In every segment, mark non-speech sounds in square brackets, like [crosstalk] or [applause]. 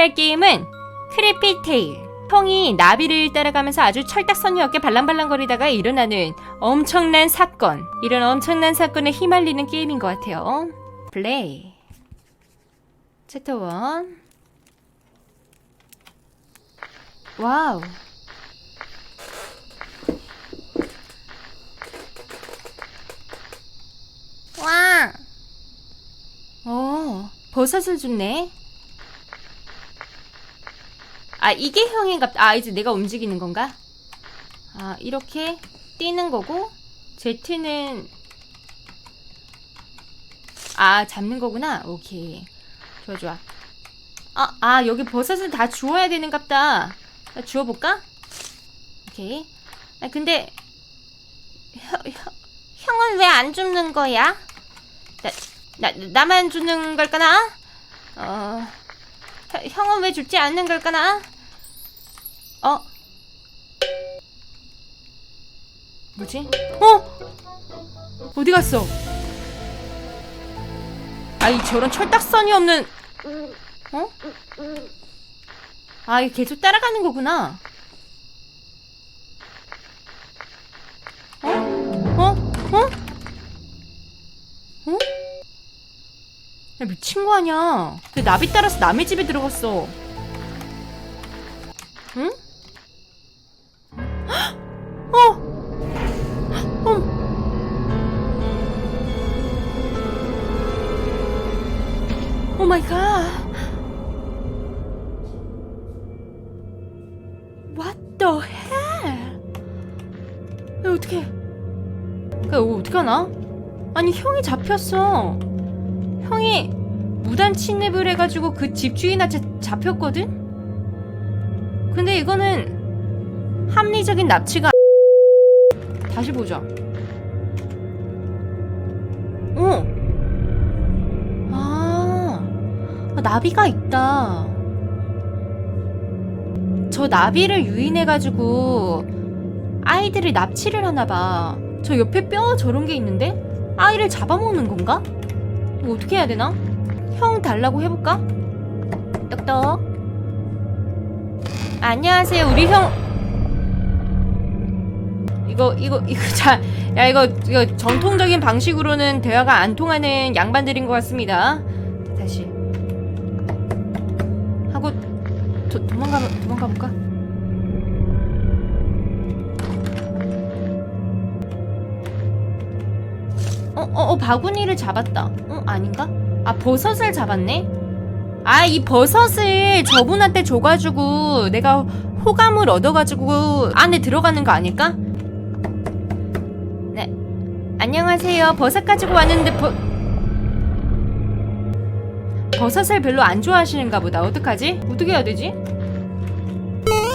할 게임은 크리피 테일. 형이 나비를 따라가면서 아주 철딱선이 없게 발랑발랑거리다가 일어나는 엄청난 사건. 이런 엄청난 사건에 휘말리는 게임인 것 같아요. 플레이. 챕터 1. 와우. 와. 어, 버섯을 줬네. 아, 이게 형인가? 아, 이제 내가 움직이는 건가? 아, 이렇게 뛰는 거고, Z는, 아, 잡는 거구나. 오케이. 좋아, 좋아. 아, 아, 여기 버섯을 다 주워야 되는갑다. 나 주워볼까? 오케이. 아, 근데, 형은 왜 안 줍는 거야? 나, 나, 나만 주는 걸까나? 어, 혀- 형은 왜 줍지 않는 걸까나? 어? 뭐지? 어? 어디 갔어? 아이 저런 철딱선이 없는 어? 아 이게 계속 따라가는 거구나 어? 어? 어? 어? 야 미친 거 아니야 왜 나비 따라서 남의 집에 들어갔어 잡혔어. 형이 무단 침입을 해가지고 그 집 주인한테 잡혔거든? 근데 이거는 합리적인 납치가 아- 다시 보자. 어. 아, 아, 나비가 있다. 저 나비를 유인해가지고 아이들을 납치를 하나봐. 저 옆에 뼈 저런 게 있는데? 아이를 잡아먹는 건가? 이거 어떻게 해야 되나? 형 달라고 해볼까? 떡떡. 안녕하세요, 우리 형. 이거 이거 이거 [laughs] 자, 야 이거 이거 전통적인 방식으로는 대화가 안 통하는 양반들인 것 같습니다. 다시 하고 도, 도망가 도망가 볼까? 어, 어, 어, 바구니를 잡았다. 어, 아닌가? 아, 버섯을 잡았네? 아, 이 버섯을 저분한테 줘가지고 내가 호감을 얻어가지고 안에 들어가는 거 아닐까? 네. 안녕하세요. 버섯 가지고 왔는데 버... 버섯을 별로 안 좋아하시는가 보다. 어떡하지? 어떻게 해야 되지?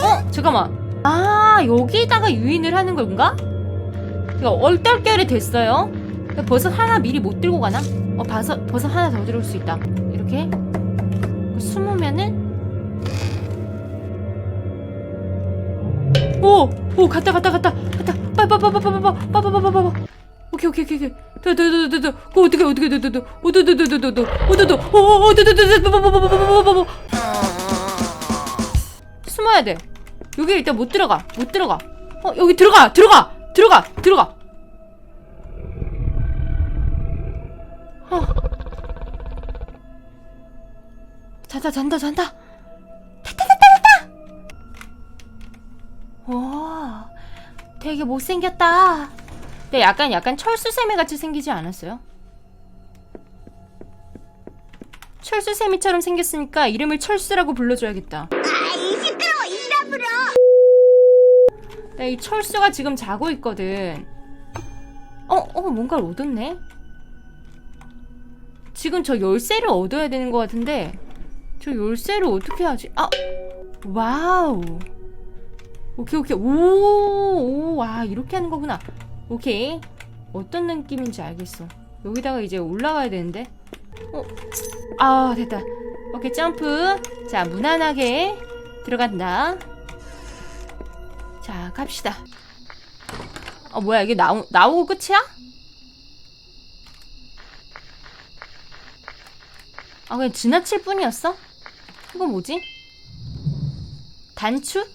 어? 잠깐만. 아, 여기다가 유인을 하는 건가? 얼떨결에 됐어요. 버섯 하나 미리 못 들고 가나? 어, 버섯, 버섯 하나 더 들어올 수 있다. 이렇게. 숨으면은. 오! 오, 갔다, 갔다, 갔다, 갔다. 빨리. 오케이, 오케이, 오케이, 오케이. 더, 더, 더, 더, 더. 어, 어떻게, 어떻게, 더, 더, 더. 어, 더, 더, 더, 더, 더, 더. 어, 더, 더. 어, 어, 어, 더, 더, 더, 더, 더, 더, 더, 더, 더, 더, 더. 숨어야 돼. 여기 일단 못 들어가. 못 들어가. 어, 여기 들어가, 들어가, 들어가, 들어가. 잔다 잔다 잔다. 됐다 됐다 됐다. 와 되게 못생겼다. 근데 약간 약간 철수세미 같이 생기지 않았어요? 철수세미처럼 생겼으니까 이름을 철수라고 불러줘야겠다. 아이 시끄러워. 이라 불어 네, 이 철수가 지금 자고 있거든. 어, 어, 뭔가를 얻었네? 지금 저 열쇠를 얻어야 되는 것 같은데, 저 열쇠를 어떻게 하지? 아! 와우! 오케이, 오케이. 오, 오, 와, 이렇게 하는 거구나. 오케이. 어떤 느낌인지 알겠어. 여기다가 이제 올라가야 되는데. 어, 아, 됐다. 오케이, 점프. 자, 무난하게 들어간다. 자, 갑시다. 어, 뭐야, 이게 나오, 나오고 끝이야? 아, 그냥 지나칠 뿐이었어? 이건 뭐지? 단추?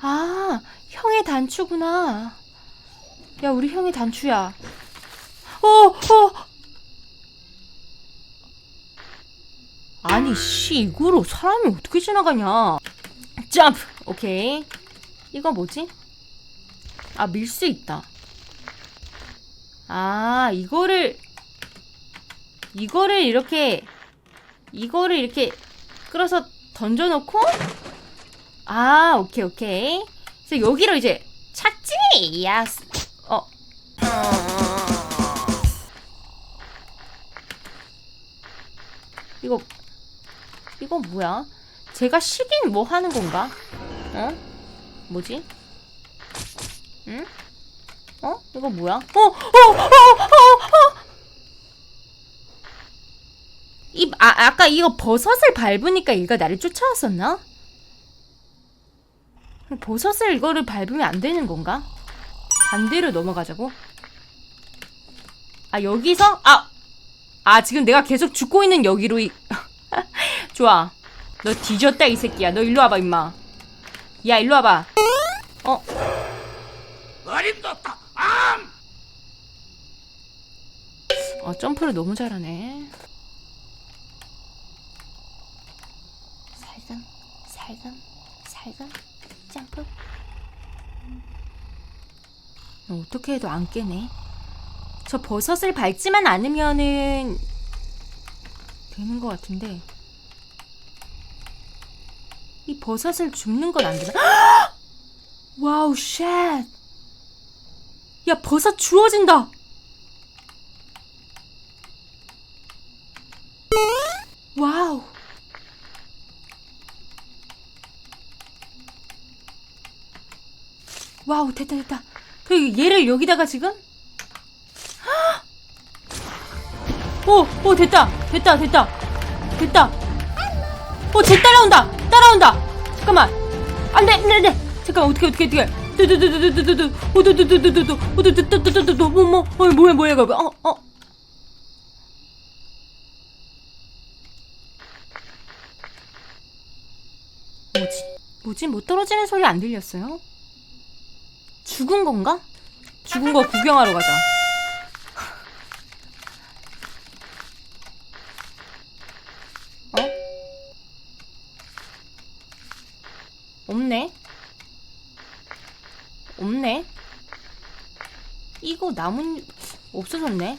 아, 형의 단추구나. 야, 우리 형의 단추야. 어, 어! 아니, 씨, 이거로 사람이 어떻게 지나가냐. 점프! 오케이. 이거 뭐지? 아, 밀 수 있다. 아, 이거를, 이거를 이렇게, 이거를 이렇게 끌어서 던져놓고, 아, 오케이, 오케이. 그래서 여기로 이제 찾지! 야스. 어. 이거, 이거 뭐야? 제가 시긴 뭐 하는 건가? 어? 뭐지? 응? 어? 이거 뭐야? 어! 어! 어! 어! 어! 이, 아, 아까 이거 버섯을 밟으니까 얘가 나를 쫓아왔었나? 버섯을 이거를 밟으면 안 되는 건가? 반대로 넘어가자고? 아, 여기서? 아! 아, 지금 내가 계속 죽고 있는 여기로 이... [laughs] 좋아. 너 뒤졌다, 이 새끼야. 너 일로 와봐, 임마. 야, 일로 와봐. 어? 어림도다 암! 어, 점프를 너무 잘하네. 살금, 살금, 살금, 점프. 어, 어떻게 해도 안 깨네. 저 버섯을 밟지만 않으면은 되는 것 같은데. 이 버섯을 줍는 건 안 되나? [gasps] 와우, 쉣! 야, 버섯 주워진다! 와우. 와우, 됐다, 됐다. 그 얘를 여기다가 지금? 헉! 오, 오, 됐다. 됐다, 됐다. 됐다. 오, 쟤 따라온다. 따라온다. 잠깐만. 안 돼, 안 돼, 안 돼. 잠깐만, 어떻게, 어떻게, 어떻게. 두두두두두두두. 오두두두두두두. 오두두두두두두. 뭐, 뭐, 어, 뭐야, 뭐야, 이거. 어, 어. 뭐지? 뭐지? 뭐 떨어지는 소리 안 들렸어요? 죽은 건가? 죽은 거 구경하러 가자. 어? 없네. 없네. 이거 나뭇잎 없어졌네.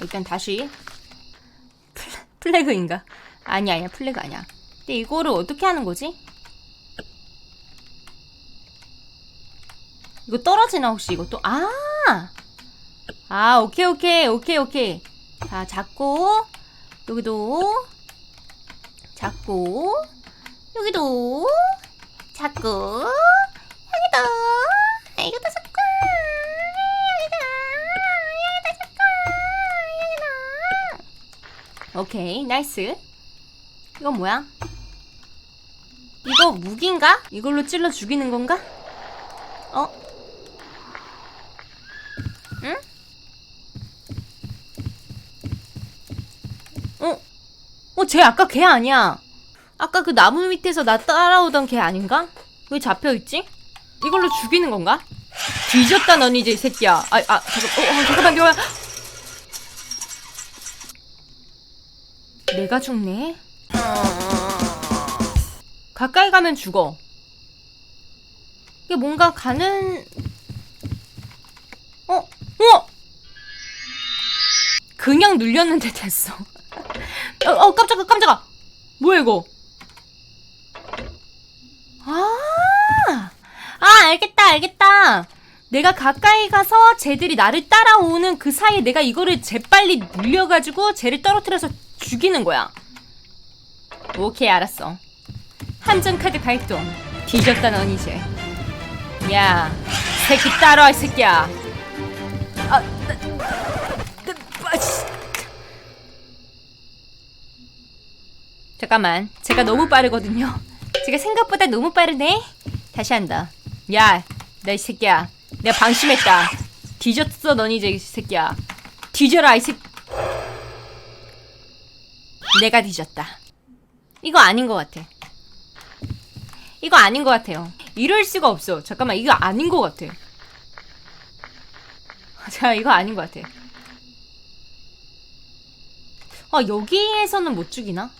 일단 다시 플- 플래그인가? 아니 아니야 플래그 아니야. 근데 이거를 어떻게 하는 거지? 이거 떨어지나 혹시 이것도? 아! 아, 오케이, 오케이, 오케이, 오케이. 자, 잡고, 여기도, 잡고, 여기도, 잡고, 여기도, 이것도 잡고, 여기도, 여기도 잡고, 여기도. 오케이, 나이스. 이건 뭐야? 이거 무기인가? 이걸로 찔러 죽이는 건가? 어? 응? 어? 어, 쟤 아까 걔 아니야. 아까 그 나무 밑에서 나 따라오던 걔 아닌가? 왜 잡혀있지? 이걸로 죽이는 건가? 뒤졌다, 넌 이제 이 새끼야. 아, 아, 잠깐, 어, 어, 잠깐만, 잠깐만. 내가 죽네? 가까이 가면 죽어. 이게 뭔가 가는 어? 어? 그냥 눌렸는데 됐어. 어, 어 깜짝아 깜짝아. 뭐야 이거? 아, 아 알겠다 알겠다. 내가 가까이 가서 쟤들이 나를 따라오는 그 사이에 내가 이거를 재빨리 눌려가지고 쟤를 떨어뜨려서 죽이는 거야. 오케이 알았어. 함정 카드 발동. 뒤졌다 넌 이제. 야, 새끼 따라와 이 새끼야. 아, 나, 나, 아, 씨. 잠깐만, 제가 너무 빠르거든요. 제가 생각보다 너무 빠르네. 다시 한다. 야, 나 이 새끼야. 내가 방심했다. 뒤졌어 넌 이제 이 새끼야. 뒤져라 이 새끼. 내가 뒤졌다. 이거 아닌 것 같아. 이거 아닌 것 같아요. 이럴 수가 없어. 잠깐만, 이거 아닌 것 같아. [laughs] 자, 이거 아닌 것 같아. 아, 여기에서는 못 죽이나?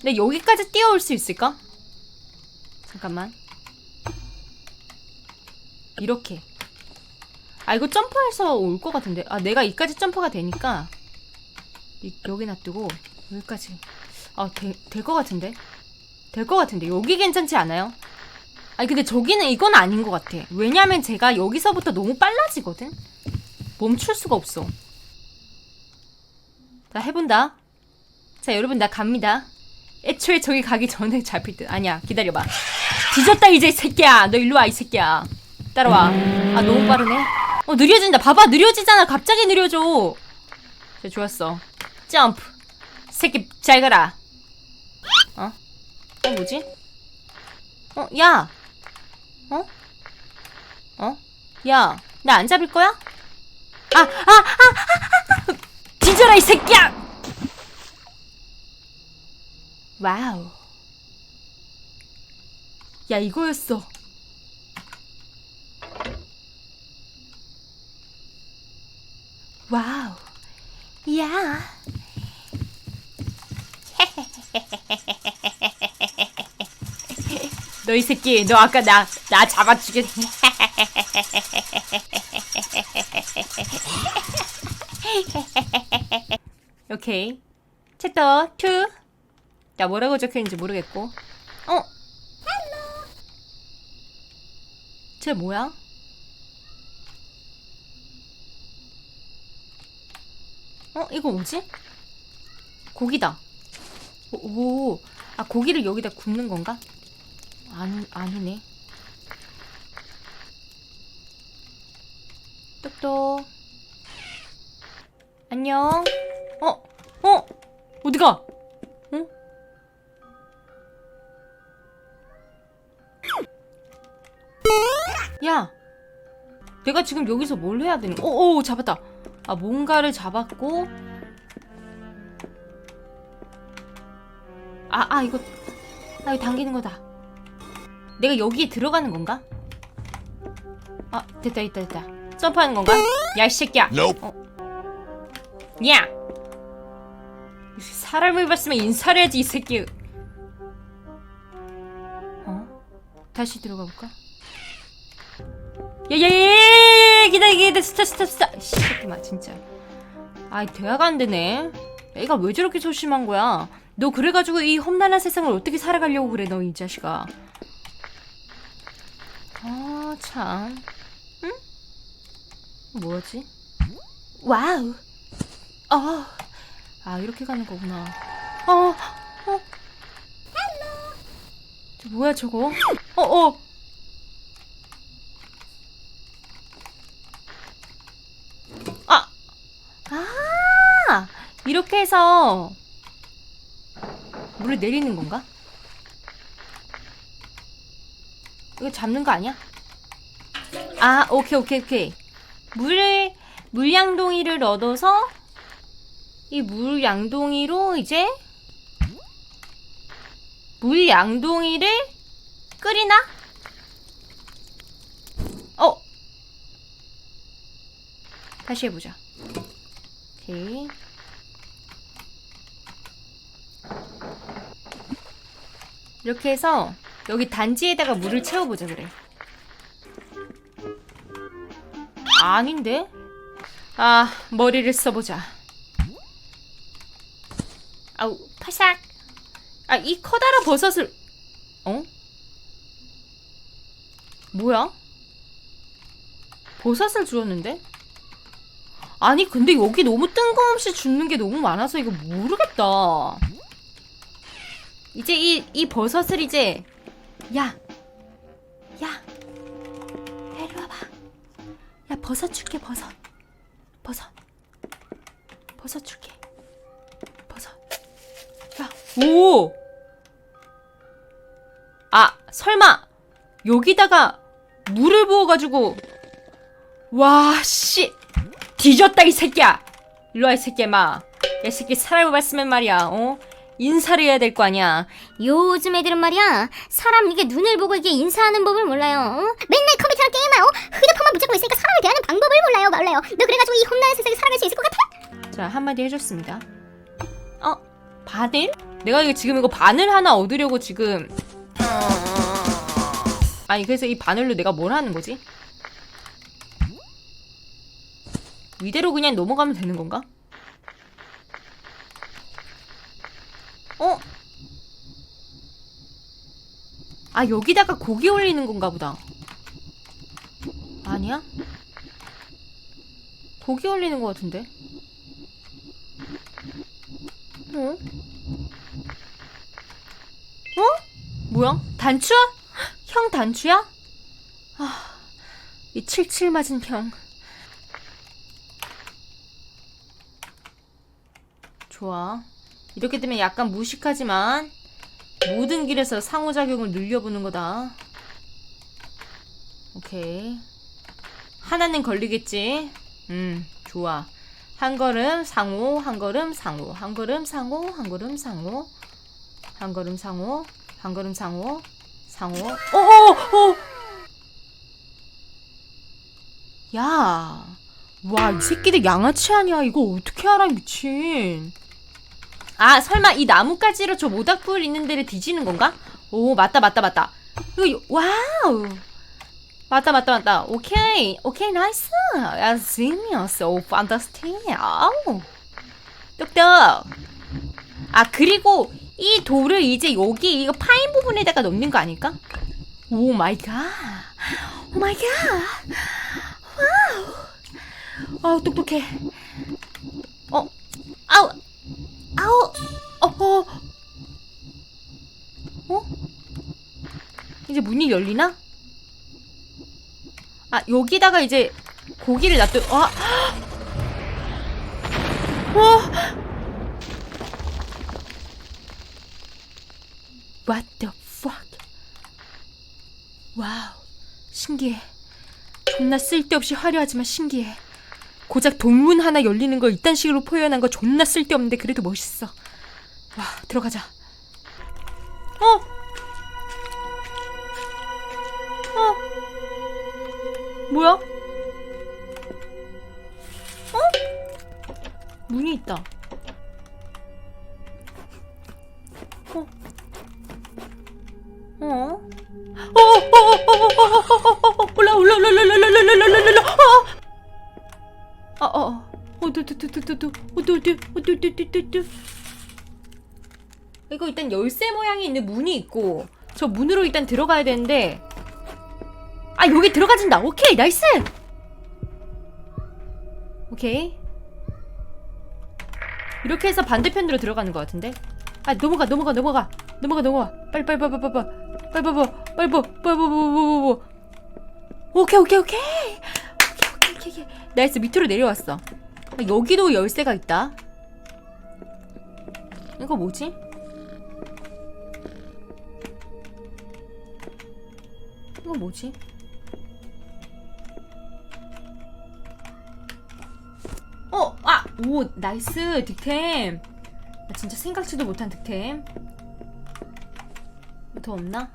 근데 여기까지 뛰어올 수 있을까? 잠깐만. 이렇게. 아, 이거 점프해서 올 것 같은데. 아, 내가 이까지 점프가 되니까. 이, 여기 놔두고, 여기까지. 아, 될 것 같은데? 될 것 같은데. 여기 괜찮지 않아요? 아니, 근데 저기는 이건 아닌 것 같아. 왜냐면 제가 여기서부터 너무 빨라지거든? 멈출 수가 없어. 자, 해본다. 자, 여러분, 나 갑니다. 애초에 저기 가기 전에 잡힐 듯. 아니야, 기다려봐. 뒤졌다, 이제, 이 새끼야. 너 일로 와, 이 새끼야. 따라와. 아, 너무 빠르네. 어, 느려진다. 봐봐, 느려지잖아. 갑자기 느려져. 자, 좋았어. 점프. 새끼, 잘 가라. 어? 어, 뭐지? 어, 야. 어? 어? 야, 나 안 잡을 거야? 아, 아, 아, 아, 아, 뒤져라, 이 새끼야! 와우. 야, 이거였어. 와우. 야. [laughs] 너 이 새끼, 너 아까 나, 나 잡아주겠. [laughs] 오케이. 챕터 2. 야, 뭐라고 적혀있는지 모르겠고. 어? 쟤 뭐야? 어? 이거 뭐지? 고기다. 오, 오. 아, 고기를 여기다 굽는 건가? 아니, 아니네. 똑똑. 안녕. 어? 어? 어디가? 내가 지금 여기서 뭘 해야 되는 오, 오, 잡았다. 아, 뭔가를 잡았고. 아, 아, 이거. 아, 이거 당기는 거다. 내가 여기에 들어가는 건가? 아, 됐다, 됐다, 됐다. 점프하는 건가? 야, 이 새끼야. Nope. 야! 사람을 봤으면 인사를 해야지 이 새끼. 어? 다시 들어가 볼까? 야야야야! 기다려 기다려 스탑 스탑 스탑. 씨X마 진짜. 아이 대화가 안 되네. 애가 왜 저렇게 소심한 거야? 너 그래가지고 이 험난한 세상을 어떻게 살아가려고 그래 너 이 자식아. 아 참. 응? 뭐지? 와우. 아, 아 이렇게 가는 거구나. 어, 어. 저 뭐야 저거? 어, 어. 아, 아, 이렇게 해서 물을 내리는 건가? 이거 잡는 거 아니야? 아, 오케이, 오케이, 오케이. 물을 물양동이를 얻어서 이 물 양동이로 이제 물 양동이를 끓이나? 어. 다시 해보자. 오케이. 이렇게 해서 여기 단지에다가 물을 채워보자 그래. 아닌데? 아 머리를 써보자. 아우 파삭. 아 이 커다란 버섯을 어? 뭐야? 버섯을 주었는데? 아니 근데 여기 너무 뜬금없이 죽는 게 너무 많아서 이거 모르겠다. 이제 이, 이 버섯을 이제 야! 야! 이리 와봐. 야 버섯 줄게 버섯. 버섯. 버섯 줄게. 버섯. 야, 오! 아, 설마 여기다가 물을 부어가지고 와, 씨, 뒤졌다 이 새끼야. 일로 와 이 새끼야, 마. 야, 이 새끼 사람을 봤으면 말이야, 어? 인사를 해야 될 거 아니야. 요즘 애들은 말이야 사람 이게 눈을 보고 이게 인사하는 법을 몰라요 어? 맨날 컴퓨터랑 게임하고 휴대폰만 붙잡고 있으니까 사람을 대하는 방법을 몰라요 몰라요 너 그래가지고 이 험난한 세상에 살아갈 수 있을 것 같아? 자, 한마디 해줬습니다. 어? 바늘? 내가 이거 지금 이거 바늘 하나 얻으려고 지금. 아니, 그래서 이 바늘로 내가 뭘 하는 거지? 위대로 그냥 넘어가면 되는 건가? 어? 아, 여기다가 고기 올리는 건가 보다. 아니야? 고기 올리는 것 같은데? 어? 어? 뭐야? 단추야? 형 단추야? 아, 이 칠칠 맞은 형. 좋아. 이렇게 되면 약간 무식하지만 모든 길에서 상호작용을 늘려보는 거다. 오케이. 하나는 걸리겠지. 음, 좋아. 한 걸음 상호, 한 걸음 상호, 한 걸음 상호, 한 걸음 상호, 한 걸음 상호, 한 걸음 상호, 상호. 어, 어, 어. 야, 와, 이 새끼들 양아치 아니야? 이거 어떻게 알아, 미친. 아, 설마 이 나뭇가지로 저 모닥불 있는 데를 뒤지는 건가? 오, 맞다, 맞다, 맞다. 이거, 요- 와우. 맞다, 맞다, 맞다. 오케이, 오케이, 나이스. 야, genius. 오, fantastic. 아우. 똑똑. 아, 그리고 이 돌을 이제 여기 이거 파인 부분에다가 넣는 거 아닐까? 오 마이 갓. 오 마이 갓. 와우. 아우, 똑똑해. 어, 아우, 아우, 어, 어. 어? 이제 문이 열리나? 아 여기다가 이제 고기를 놔둬 [gasps] 와. 와. 와우. 신기해. 존나 쓸데없이 화려하지만 신기해. 고작 동문 하나 열리는 걸 이딴 식으로 표현한 거 존나 쓸데없는데 그래도 멋있어. 와, 들어가자. 어? 어? 뭐야? 어? 문이 있다. 어? 어? 어? 어? 어? 어? 어? 어? 어? 올라 올라 올라 올라 올라 올라 올라 올라 올라 어? 어? 어? 어두두두두두 어두두 어두두두두 이거 일단 열쇠 모양이 있는 문이 있고 저 문으로 일단 들어가야 되는데 아 여기 들어가진다 오케이 나이스 오케이 이렇게 해서 반대편으로 들어가는 것 같은데 아 넘어가 넘어가 넘어가 넘어가 넘어가 빨리 빨리 빨리 빨리 빨리 빨리 빨리 빨리 빨리 빨리 빨리 빨리 빨리 오케이 오케이 오케이 오케이 오케이 오케이 오케이 나이스 밑으로 내려왔어 아, 여기도 열쇠가 있다 이거 뭐지? 이거 뭐지? 어, 아, 오, 나이스, 득템. 나 진짜 생각지도 못한 득템. 더 없나?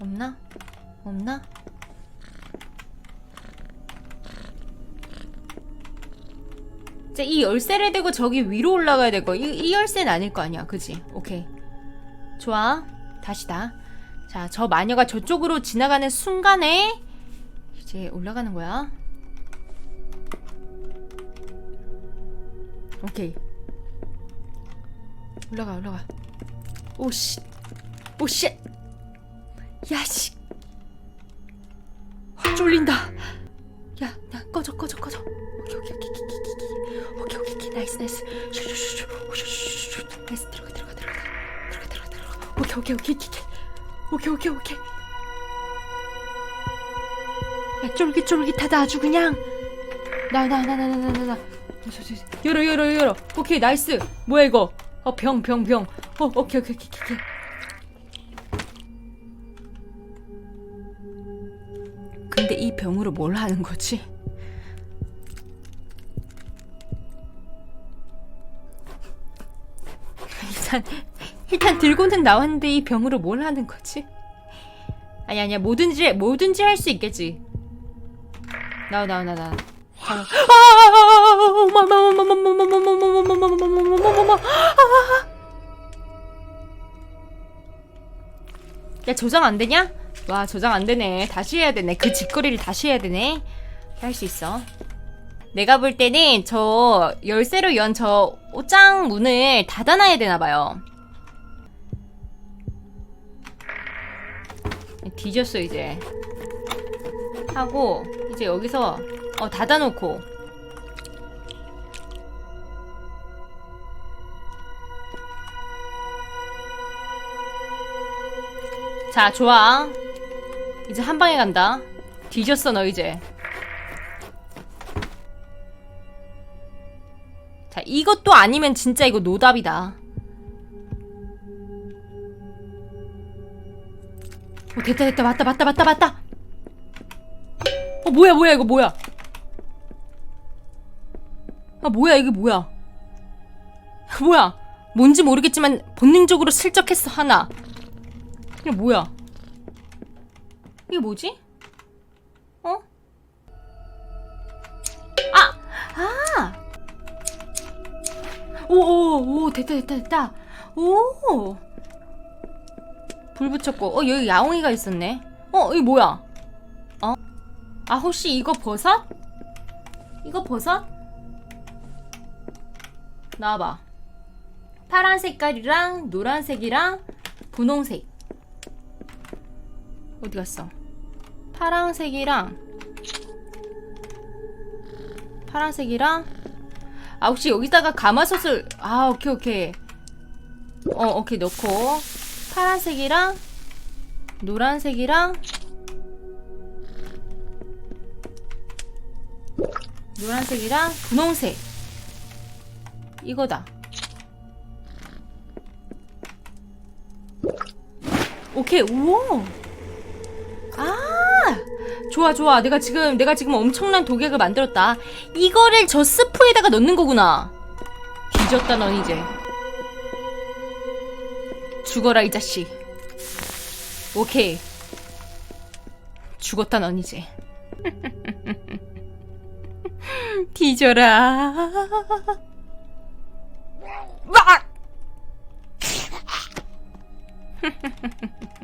없나? 없나? 이제 이 열쇠를 대고 저기 위로 올라가야 될 거. 이, 이 열쇠는 아닐 거 아니야, 그지? 오케이. 좋아. 다시다. 자, 저 마녀가 저쪽으로 지나가는 순간에 이제 올라가는 거야. 오케이. 올라가, 올라가. 오, 씨. 오, 씨. 야, 씨. 확 쫄린다. 야, 야, 꺼져, 꺼져, 꺼져. 오케이, 오케이, 오케이, 오케이, 오케이, 오케이, 오케이, 오케이, 나이스, 나이스. 슈슈슈슈, 나이스, 들어가, 들어가, 들어가, 들어가, 들어가, 들어가. 오케이, 오케이, 오케이, 오케이, 오케이, 오케이, 오케이. 야, 쫄깃쫄깃하다 아주 그냥. 나, 나, 나, 나, 나, 나, 나, 나. 열어, 열어, 열어. 오케이, 나이스. 뭐야 이거? 어, 병, 병, 병. 어, 오케이, 오케이, 오케이, 오케이. 근데 이 병으로 뭘 하는 거지? 일단 일단 들고는 나왔는데 이 병으로 뭘 하는 거지? 아니 아니야 뭐든지 뭐든지 할 수 있겠지. 나와 나와 나와. 나와. 야 저장 안 되냐? 와 저장 안 되네. 다시 해야 되네. 그 짓거리를 다시 해야 되네. 할 수 있어. 내가 볼 때는 저 열쇠로 연 저 옷장 문을 닫아놔야 되나 봐요. 뒤졌어 이제. 하고 이제 여기서 어 닫아놓고 자 좋아. 이제 한 방에 간다. 뒤졌어 너 이제. 자 이것도 아니면 진짜 이거 노답이다. 어 됐다 됐다. 맞다 맞다 맞다 맞다. 어 뭐야 뭐야 이거 뭐야? 아 뭐야 이게 뭐야? [laughs] 뭐야? 뭔지 모르겠지만 본능적으로 슬쩍 했어 하나 이게 뭐야 이게 뭐지? 어? 아! 아! 오오오 됐다 됐다 됐다 오! 불 붙였고 어 여기 야옹이가 있었네 어 이게 뭐야 어? 아 혹시 이거 버섯? 이거 버섯? 나와봐 파란 색깔이랑 노란색이랑 분홍색 어디 갔어? 파란색이랑 파란색이랑? 아 혹시 여기다가 가마솥을 아 오케이 오케이. 어 오케이 넣고. 파란색이랑 노란색이랑 노란색이랑 분홍색. 이거다. 오케이 우와 아 좋아 좋아. 내가 지금 내가 지금 엄청난 독약을 만들었다. 이거를 저 스프에다가 넣는 거구나. 뒤졌다 넌 이제. 죽어라 이 자식. 오케이. 죽었다 넌 이제. [laughs] 뒤져라. 막 [laughs]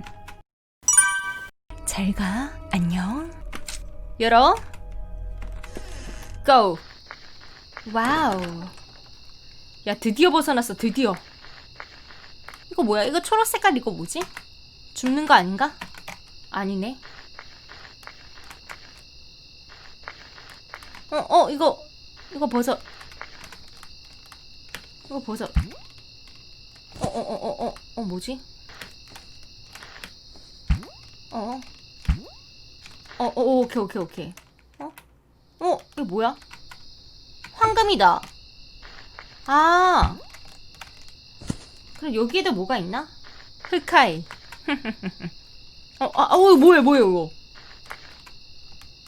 잘 가. 안녕. 열어. 고. 와우. 야 드디어 벗어났어 드디어. 이거 뭐야? 이거 초록 색깔 이거 뭐지? 죽는 거 아닌가? 아니네. 어 어 이거 이거 벗어. 이거 벗어. 어 어 어 어 어 어 뭐지? 어. 어, 어, 오케이, 오케이, 오케이. 어? 어, 이거 뭐야? 황금이다. 아. 그럼 여기에도 뭐가 있나? 흑카이. [laughs] 어, 아, 어, 뭐야, 뭐야, 이거.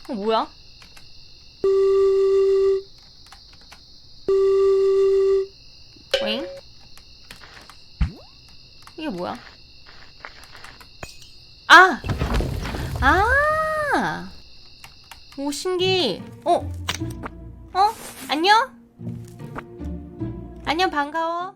어, 뭐야? 잉? 이게 뭐야? 오, 신기. 어? 어? 안녕? 안녕, 반가워.